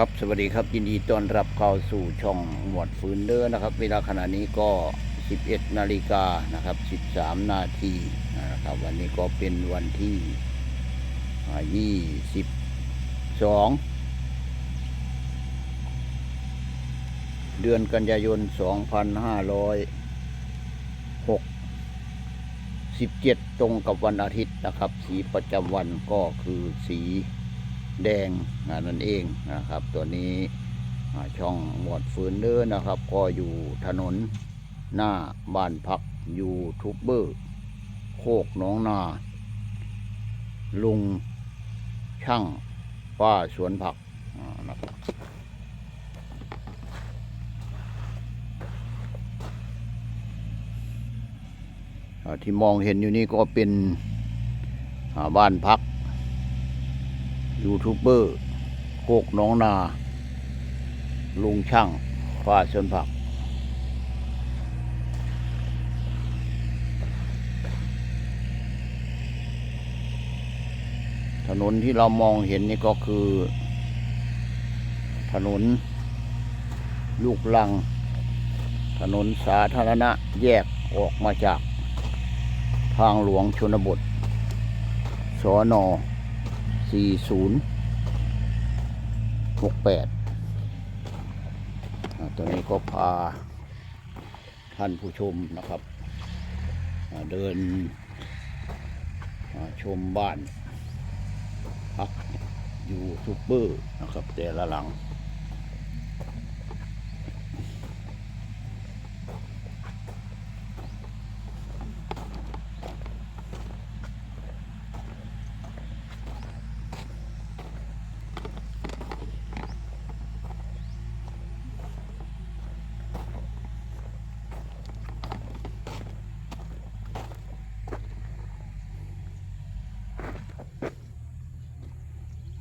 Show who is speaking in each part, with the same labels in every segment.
Speaker 1: ครับสวัสดีครับยินดีต้อนรับเข้าสู่ช่องหมวดฟืนเดอร์นะครับ เวลาขณะนี้ก็ 11 นาฬิกานะครับ 13 นาทีนะครับ วันนี้ก็เป็นวันที่อ่า22 เดือนกันยายน 2567 ตรงกับวันอาทิตย์นะครับ สีประจำวันก็คือสี แดงนั่นเองนะครับ ตัวนี้ช่องหมวดฟืนเดอร์นะครับ ก็อยู่ถนนหน้าบ้านพักยูทูบเบอร์โคกหน้องนา ลุงช่างป้าสวนผักนะครับที่มองเห็นอยู่นี่ก็เป็นบ้านพัก ยูทูบเบอร์โคกน้องนา ลุงช่างฟาสวนผัก ถนนที่เรามองเห็นนี่ก็คือ ถนน ลูกลัง ถนนสาธารณะแยกออกมาจาก ทางหลวงชนบทสอนอ 4068อ่าตัวนี้ก็พาท่านผู้ชมนะครับ เดินชมบ้านพักยูทูบเบอร์นะครับ แต่ละหลัง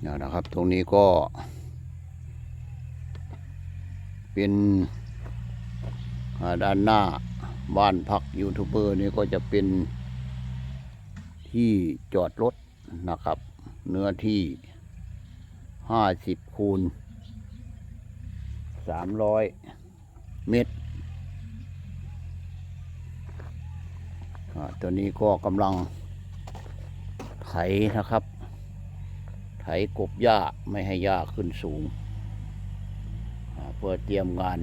Speaker 1: เนี่ยนะครับ ตรงนี้ก็ เป็นด้านหน้าบ้านพักยูทูบเบอร์นี่ก็จะเป็นที่จอดรถนะครับ เนื้อที่ห้าสิบคูณสามร้อยเมตรตัวนี้ก็กำลังไถนะครับ ไถกบหญ้าไม่ให้หญ้าขึ้นสูง เพื่อเตรียมงาน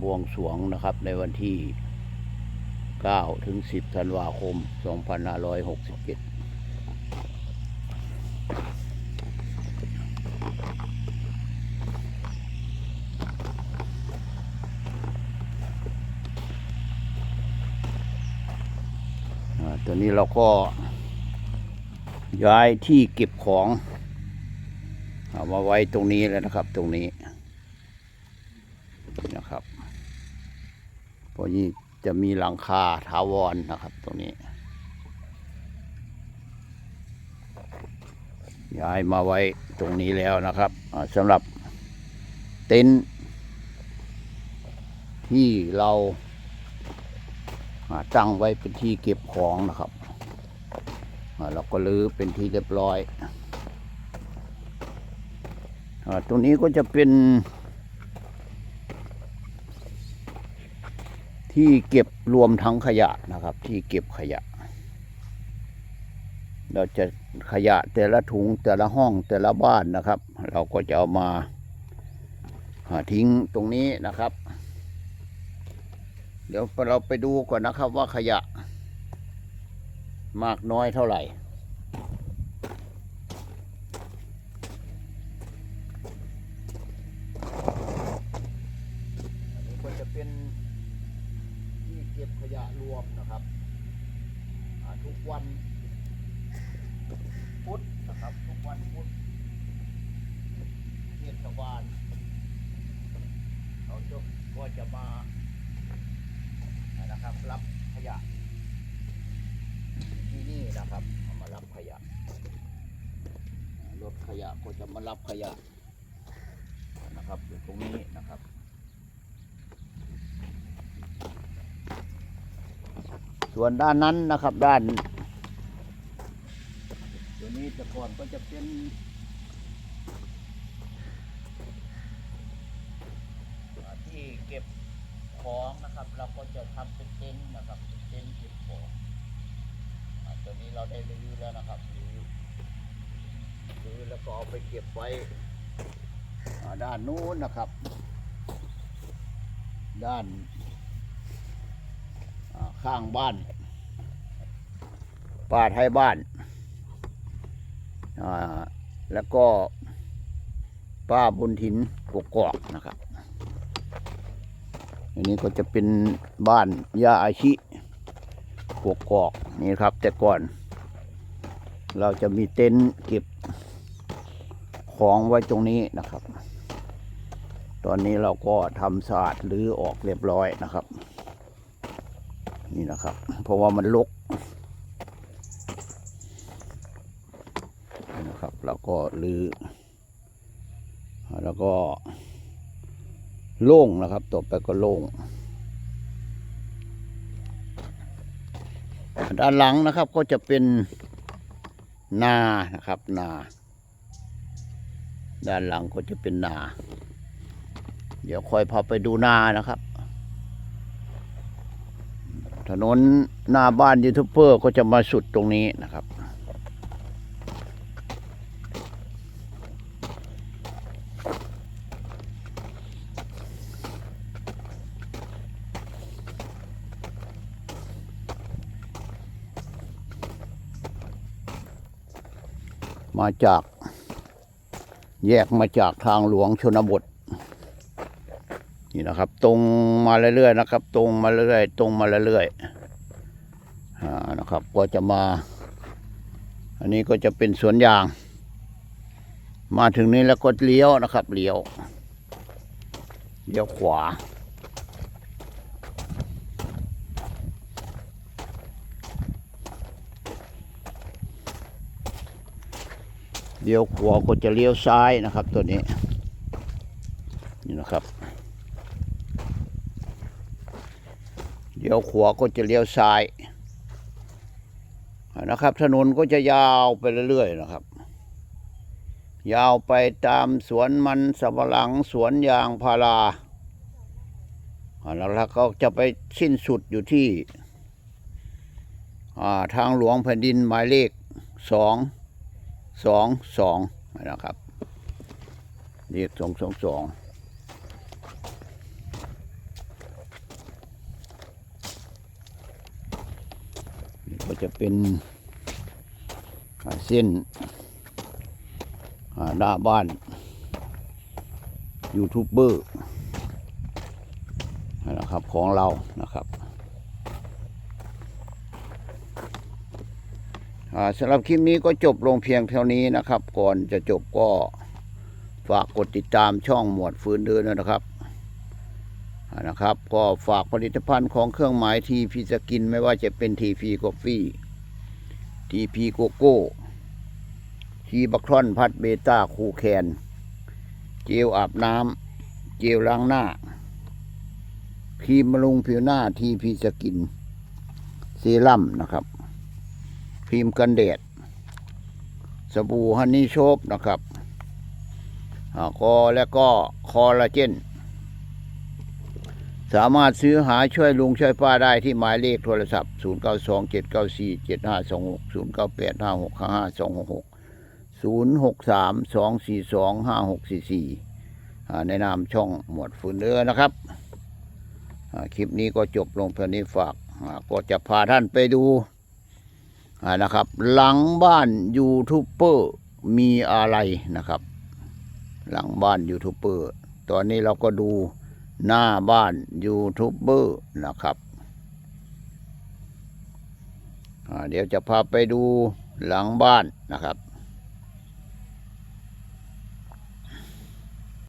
Speaker 1: บวงสรวงนะครับในวันที่ 9 ถึง 10 ธันวาคม 2567อ่าตัวนี้เราก็ ย้ายที่เก็บของเอามาไว้ตรงนี้แล้วนะครับ ตรงนี้นะครับเพราะนี้จะมีหลังคาถาวรนะครับ ตรงนี้ ย้ายมาไว้ตรงนี้แล้วนะครับสำหรับเต็นท์ที่เราอ่าตั้งไว้เป็นที่เก็บของนะครับ เราก็ลื้อเป็นที่เรียบร้อยอตรงนี้ก็จะเป็น ที่เก็บรวมทั้งขยะนะครับ ที่เก็บขยะ เราจะขยะแต่ละถุงแต่ละห้องแต่ละบ้านนะครับ เราก็จะเอามาทิ้งตรงนี้นะครับ เดี๋ยวเราไปดูก่อนนะครับว่าขยะ มากน้อยเท่าไหร่ อันนี้ควรจะเป็นที่เก็บขยะรวมนะครับทุกวัน มารับขยะนะครับอยู่ตรงนี้นะครับส่วนด้านนั้นนะครับด้านตัวนี้แต่ก่อนก็จะเป็นที่เก็บของนะครับ เราก็จะทำเป็นเต็นท์นะครับเเต็นท์เก็บของตัวนี้เราได้รีวิวแล้วนะครับรีวิว แล้วก็เอาไปเก็บไว้ด้านนู้นนะครับ ด้านข้างบ้านป่าไทยบ้าน แล้วก็ป้าบุญถินกกอกนะครับอันนี้ก็จะเป็นบ้านยาอาชิกกอกนี่ครับ แต่ก่อน เราจะมีเต็นท์เก็บ ของไว้ตรงนี้นะครับ ตอนนี้เราก็ทำสะอาดหรือออกเรียบร้อยนะครับ นี่นะครับ เพราะว่ามันลกนะครับเราก็ลือแล้วก็โล่งนะครับต่อไปก็โล่งด้านหลังนะครับก็จะเป็นนานะครับนา ด้านหลังก็จะเป็นนา เดี๋ยวคอยพาไปดูนานะครับ ถนนหน้าบ้านยูทูบเบอร์ก็จะมาสุดตรงนี้นะครับ มาจาก แยกมาจากทางหลวงชนบท นี่นะครับ ตรงมาเรื่อยๆนะครับ ตรงมาเรื่อยๆตรงมาเรื่อยๆนะครับ ก็จะมา อันนี้ก็จะเป็นสวนยาง มาถึงนี้แล้วก็เลี้ยวนะครับ เลี้ยว เลี้ยวขวา เลี้ยวขวาก็จะเลี้ยวซ้ายนะครับตัวนี้นี่นะครับเลี้ยวขวาก็จะเลี้ยวซ้ายนะครับ ถนนก็จะยาวไปเรื่อยๆนะครับ ยาวไปตามสวนมันสำปะหลังสวนยางพาราอ่าแล้วก็จะไปสิ้นสุดอยู่ที่ทางหลวงแผ่นดินหมายเลขสอง สองสองนะครับเรียกสองสองสองนี่ก็จะเป็นเส้นหน้าบ้านยูทูบเบอร์นะครับของเรานะครับ อ่า สำหรับคลิปนี้ก็จบลงเพียงเท่านี้นะครับ ก่อนจะจบก็ฝากกดติดตามช่องหมวดฟื้นเดินด้วยนะครับนะครับ ก็ฝากผลิตภัณฑ์ของเครื่องหมายทีพีสกินไม่ว่าจะเป็นทีพีกาแฟทีพีโกโก้ทีบัคทรอนพัดเบต้าคูแคน เจลอาบน้ำเจลล้างหน้าครีมบำรุงผิวหน้าทีพีสกินเซรั่มนะครับ ครีมกันแดด สบู่ฮันนี่โชบนะครับอ่าก็แล้วก็คอลลาเจน สามารถซื้อหาช่วยลุงช่วยป้าได้ที่หมายเลขโทรศัพท์ 0 9 2 7 9 4 7 5 2 6 0 9 8 5 6 5 5 2 6 6 0 6 3 2 4 2 5 6 4 4อ่าในนามช่องหมวดฟืนเรือนะครับ คลิปนี้ก็จบลงเพียงนี้ฝากก็จะพาท่านไปดู นะครับ หลังบ้านยูทูบเบอร์มีอะไรนะครับ หลังบ้านยูทูบเบอร์ตอนนี้เราก็ดูหน้าบ้านยูทูบเบอร์นะครับเดี๋ยวจะพาไปดูหลังบ้านนะครับ